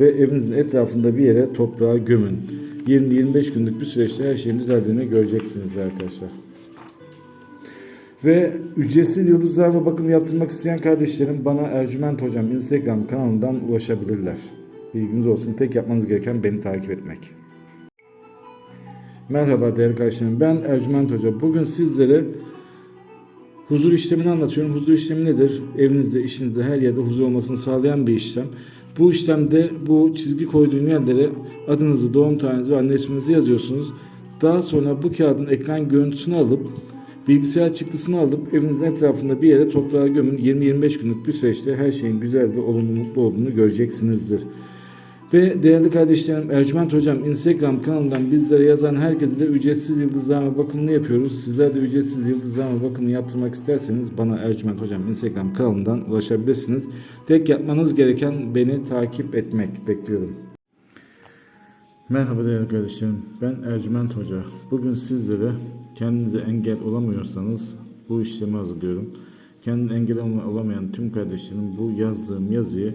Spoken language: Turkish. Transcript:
ve evinizin etrafında bir yere toprağa gömün. 20-25 günlük bir süreçte her şeyin düzeldiğini göreceksiniz arkadaşlar. Ve ücretsiz yıldızlarla bakım yaptırmak isteyen kardeşlerim bana Ercüment Hocam Instagram kanalından ulaşabilirler. Bilginiz olsun. Tek yapmanız gereken beni takip etmek. Merhaba değerli kardeşlerim. Ben Ercüment Hoca. Bugün sizlere huzur işlemini anlatıyorum. Huzur işlemi nedir? Evinizde, işinizde, her yerde huzur olmasını sağlayan bir işlem. Bu işlemde bu çizgi koyduğum yerlere adınızı, doğum tarihinizi ve anne isminizi yazıyorsunuz. Daha sonra bu kağıdın ekran görüntüsünü alıp bilgisayar çıktısını alıp evinizin etrafında bir yere toprağa gömün. 20-25 günlük bir süreçte her şeyin güzel ve olumlu mutlu olduğunu göreceksinizdir. Ve değerli kardeşlerim Ercüment Hocam Instagram kanalından bizlere yazan herkese de ücretsiz yıldızlama bakımını yapıyoruz. Sizler de ücretsiz yıldızlama bakımını yaptırmak isterseniz bana Ercüment Hocam Instagram kanalından ulaşabilirsiniz. Tek yapmanız gereken beni takip etmek. Bekliyorum. Merhaba değerli kardeşlerim. Ben Ercüment Hoca. Bugün sizlere kendinize engel olamıyorsanız bu işlemi hazırlıyorum. Kendine engel olamayan tüm kardeşlerim bu yazdığım yazıyı